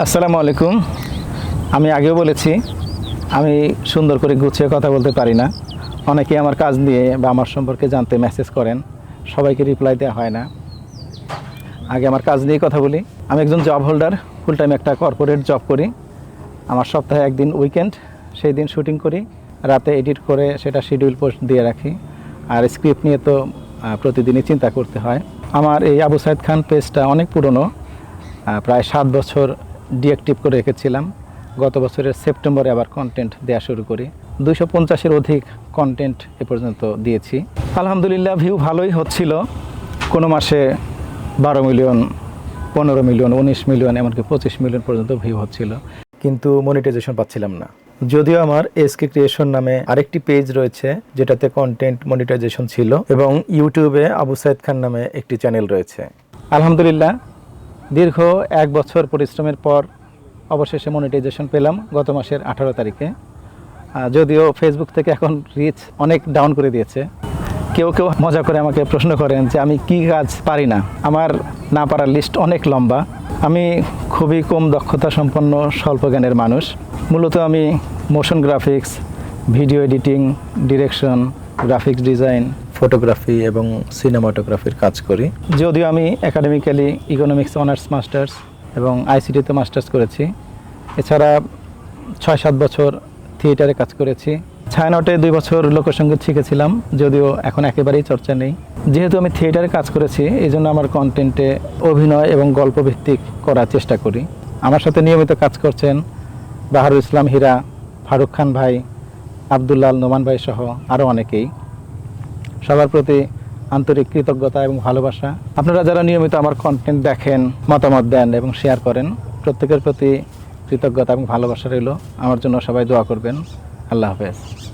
আসসালামু আলাইকুম। আমি আগেও বলেছি, আমি সুন্দর করে গুছিয়ে কথা বলতে পারি না। অনেকে আমার কাজ নিয়ে বা আমার সম্পর্কে জানতে মেসেজ করেন, সবাইকে রিপ্লাই দেওয়া হয় না। আগে আমার কাজ নিয়ে কথা বলি। আমি একজন জব হোল্ডার ফুল টাইম একটা কর্পোরেট জব করি। আমার সপ্তাহে একদিন উইকেন্ড সেই দিন শুটিং করি। রাতে এডিট করে সেটা শিডিউল পোস্ট দিয়ে রাখি। আর স্ক্রিপ্ট নিয়ে তো প্রতিদিনই চিন্তা করতে হয়। আমার এই আবু সাইদ খান পেজটা অনেক পুরনো প্রায় সাত বছর ডিঅ্যাক্টিভ করে রেখেছিলাম। গত বছরের সেপ্টেম্বরে আবার কন্টেন্ট দেওয়া শুরু করি। দুইশো পঞ্চাশের অধিক কন্টেন্ট এ পর্যন্ত দিয়েছি। আলহামদুলিল্লাহ ভিউ ভালোই হচ্ছিল। কোনো মাসে বারো মিলিয়ন, পনেরো মিলিয়ন, উনিশ মিলিয়ন, এমনকি পঁচিশ মিলিয়ন পর্যন্ত ভিউ হচ্ছিল। কিন্তু মনিটাইজেশন পাচ্ছিলাম না। যদিও আমার এসকে ক্রিয়েশন নামে আরেকটি পেজ রয়েছে, যেটাতে কন্টেন্ট মনিটাইজেশন ছিল, এবং ইউটিউবে আবু সাইদ খান নামে একটি চ্যানেল রয়েছে। আলহামদুলিল্লাহ দীর্ঘ এক বছর পরিশ্রমের পর অবশেষে মনিটাইজেশন পেলাম গত মাসের আঠারো তারিখে। যদিও ফেসবুক থেকে এখন রিচ অনেক ডাউন করে দিয়েছে। কেউ কেউ মজা করে আমাকে প্রশ্ন করেন যে আমি কি কাজ পারি না। আমার না পারার লিস্ট অনেক লম্বা। আমি খুবই কম দক্ষতা সম্পন্ন স্বল্প জ্ঞানের মানুষ। মূলত আমি motion graphics video editing direction graphics design photography এবং সিনেমাটোগ্রাফির কাজ করি। যদিও আমি একাডেমিক্যালি ইকোনমিক্স অনার্স মাস্টার্স এবং আইসিটিতে মাস্টার্স করেছি। এছাড়া ছয় সাত বছর থিয়েটারে কাজ করেছি। ছায়ানটে দুই বছর লোকসঙ্গীত শিখেছিলাম, যদিও এখন একেবারেই চর্চা নেই। যেহেতু আমি থিয়েটারে কাজ করেছি এই জন্য আমার কন্টেন্টে অভিনয় এবং গল্প ভিত্তিক করার চেষ্টা করি। আমার সাথে নিয়মিত কাজ করছেন বাহারুল ইসলাম হীরা, ফারুক খান ভাই, আবদুল্লাল নোমান ভাই সহ আরও অনেকেই। সবার প্রতি আন্তরিক কৃতজ্ঞতা এবং ভালোবাসা। আপনারা যারা নিয়মিত আমার কন্টেন্ট দেখেন, মতামত দেন এবং শেয়ার করেন, প্রত্যেকের প্রতি কৃতজ্ঞতা এবং ভালোবাসা রইল। আমার জন্য সবাই দোয়া করবেন। আল্লাহ হাফেজ।